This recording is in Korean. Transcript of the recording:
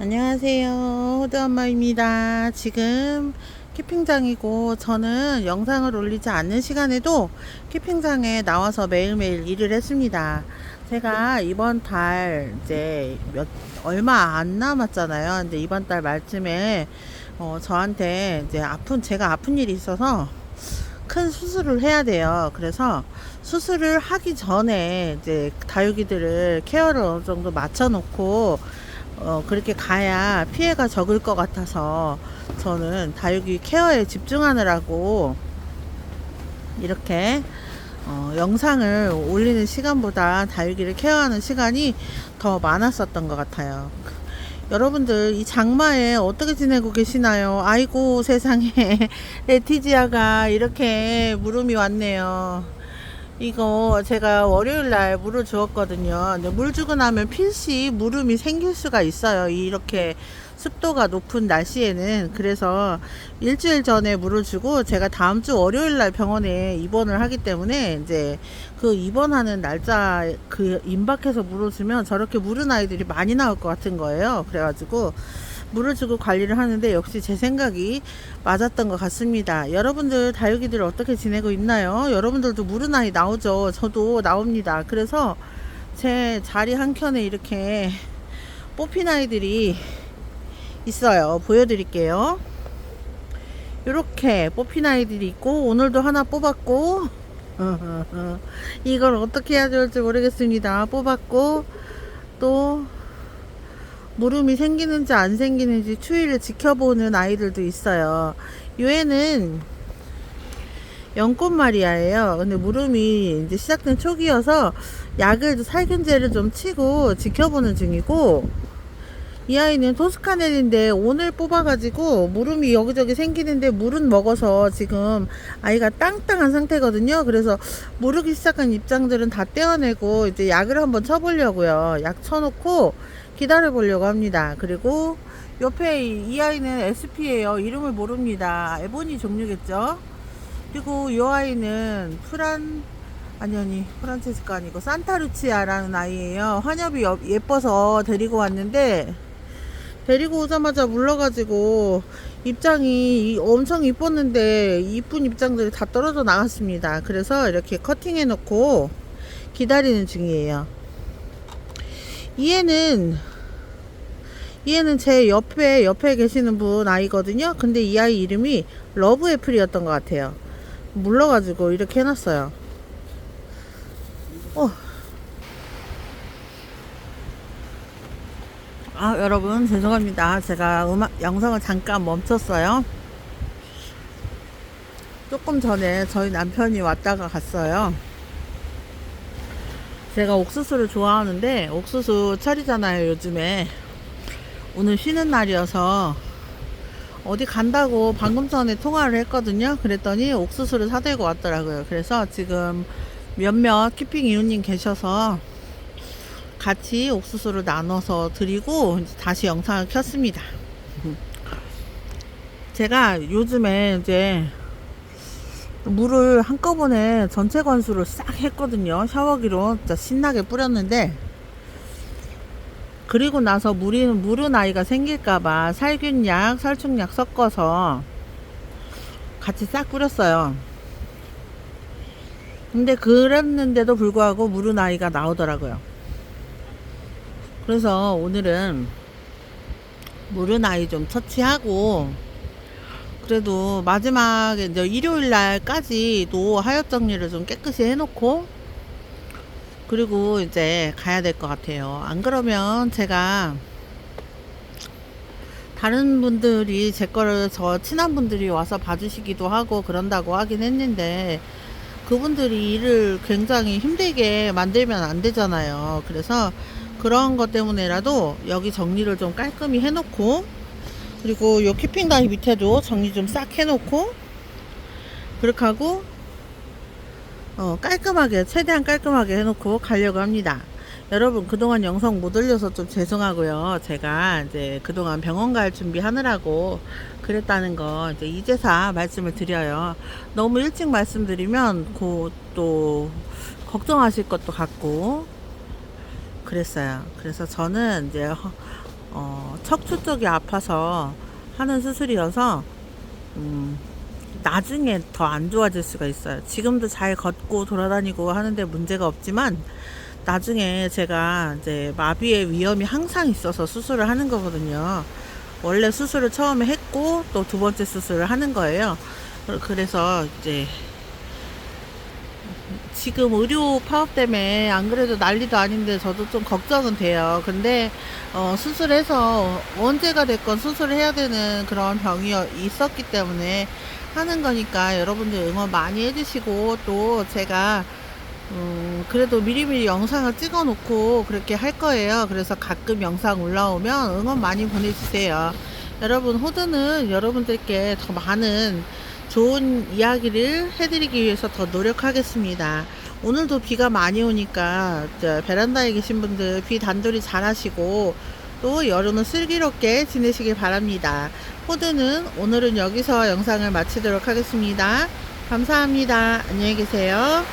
안녕하세요. 호두엄마입니다. 지금 캠핑장이고 저는 영상을 올리지 않는 시간에도 캠핑장에 나와서 매일매일 일을 했습니다. 제가 이번 달 이제 몇 얼마 안 남았잖아요. 근데 이번 달 말쯤에 어, 저한테 이제 아픈 제가 아픈 일이 있어서 큰 수술을 해야 돼요. 그래서 수술을 하기 전에 이제 다육이들을 케어를 어느 정도 맞춰 놓고 어, 그렇게 가야 피해가 적을 것 같아서 저는 다육이 케어에 집중하느라고 이렇게 어, 영상을 올리는 시간보다 다육이를 케어하는 시간이 더 많았었던 것 같아요. 여러분들 이 장마에 어떻게 지내고 계시나요? 아이고 세상에 레티지아가 이렇게 물음이 왔네요. 이거 제가 월요일 날 물을 주었거든요. 물 주고 나면 필시 물음이 생길 수가 있어요. 이렇게 습도가 높은 날씨에는 그래서 일주일 전에 물을 주고 제가 다음 주 월요일 날 병원에 입원을 하기 때문에 이제 그 입원하는 날짜 그 임박해서 물을 주면 저렇게 물은 아이들이 많이 나올 것 같은 거예요. 그래가지고 물을 주고 관리를 하는데 역시 제 생각이 맞았던 것 같습니다. 여러분들 다육이들 어떻게 지내고 있나요? 여러분들도 물은 아이 나오죠. 저도 나옵니다. 그래서 제 자리 한켠에 이렇게 뽑힌 아이들이 있어요. 보여드릴게요. 이렇게 뽑힌 아이들이 있고 오늘도 하나 뽑았고 이걸 어떻게 해야 될지 모르겠습니다. 뽑았고 또 물음이 생기는지 안 생기는지 추위를 지켜보는 아이들도 있어요. 얘는 연꽃 마리아예요. 근데 물음이 이제 시작된 초기여서 약을 살균제를 좀 치고 지켜보는 중이고 이 아이는 토스카넬인데 오늘 뽑아가지고 물음이 여기저기 생기는데 물은 먹어서 지금 아이가 땅땅한 상태거든요. 그래서 무르기 시작한 입장들은 다 떼어내고 이제 약을 한번 쳐보려고요. 약 쳐놓고 기다려 보려고 합니다. 그리고 옆에 이, 이 아이는 SP예요. 이름을 모릅니다. 에보니 종류겠죠. 그리고 이 아이는 프란 아니 아니 프란체스카 아니고 산타루치아라는 아이예요. 환엽이 여- 예뻐서 데리고 왔는데 데리고 오자마자 물러가지고 입장이 이- 엄청 이뻤는데 이쁜 입장들이 다 떨어져 나갔습니다. 그래서 이렇게 커팅해 놓고 기다리는 중이에요. 얘는 얘는 제 옆에 옆에 계시는 분 아이거든요. 근데 이 아이 이름이 러브 애플이었던 것 같아요. 물러가지고 이렇게 해놨어요. 어. 아 여러분 죄송합니다. 제가 음악 영상을 잠깐 멈췄어요. 조금 전에 저희 남편이 왔다가 갔어요. 제가 옥수수를 좋아하는데 옥수수 철이잖아요 요즘에 오늘 쉬는 날이어서 어디 간다고 방금 전에 통화를 했거든요. 그랬더니 옥수수를 사들고 왔더라고요. 그래서 지금 몇몇 키핑 이웃님 계셔서 같이 옥수수를 나눠서 드리고 다시 영상을 켰습니다. 제가 요즘에 이제 물을 한꺼번에 전체 관수를 싹 했거든요. 샤워기로 진짜 신나게 뿌렸는데 그리고 나서 물이 물은 아이가 생길까봐 살균약, 살충약 섞어서 같이 싹 뿌렸어요. 근데 그랬는데도 불구하고 물은 아이가 나오더라고요. 그래서 오늘은 물은 아이 좀 처치하고 그래도 마지막에 이제 일요일 날까지도 하엽 정리를 좀 깨끗이 해놓고 그리고 이제 가야 될 것 같아요. 안 그러면 제가 다른 분들이 제 거를 저 친한 분들이 와서 봐주시기도 하고 그런다고 하긴 했는데 그분들이 일을 굉장히 힘들게 만들면 안 되잖아요. 그래서 그런 것 때문에라도 여기 정리를 좀 깔끔히 해놓고 그리고 요 키핑 다이 밑에도 정리 좀 싹 해놓고 그렇게 하고 어, 깔끔하게 최대한 깔끔하게 해놓고 가려고 합니다. 여러분 그동안 영상 못 올려서 좀 죄송하고요. 제가 이제 그동안 병원 갈 준비하느라고 그랬다는 거 이제 이제사 말씀을 드려요. 너무 일찍 말씀드리면 그또 걱정하실 것도 같고 그랬어요. 그래서 저는 이제 허- 어, 척추 쪽이 아파서 하는 수술이어서 음, 나중에 더 안 좋아질 수가 있어요. 지금도 잘 걷고 돌아다니고 하는데 문제가 없지만 나중에 제가 이제 마비의 위험이 항상 있어서 수술을 하는 거거든요. 원래 수술을 처음에 했고 또 두 번째 수술을 하는 거예요. 그래서 이제 지금 의료 파업 때문에 안 그래도 난리도 아닌데 저도 좀 걱정은 돼요. 근데 어, 수술해서 언제가 됐건 수술을 해야 되는 그런 병이 있었기 때문에 하는 거니까 여러분들 응원 많이 해주시고 또 제가 음, 그래도 미리미리 영상을 찍어 놓고 그렇게 할 거예요. 그래서 가끔 영상 올라오면 응원 많이 보내주세요. 여러분, 호드는 여러분들께 더 많은 좋은 이야기를 해드리기 위해서 더 노력하겠습니다. 오늘도 비가 많이 오니까 저 베란다에 계신 분들 비 단돌이 잘 하시고 또 여름은 슬기롭게 지내시길 바랍니다. 호드는 오늘은 여기서 영상을 마치도록 하겠습니다. 감사합니다. 안녕히 계세요.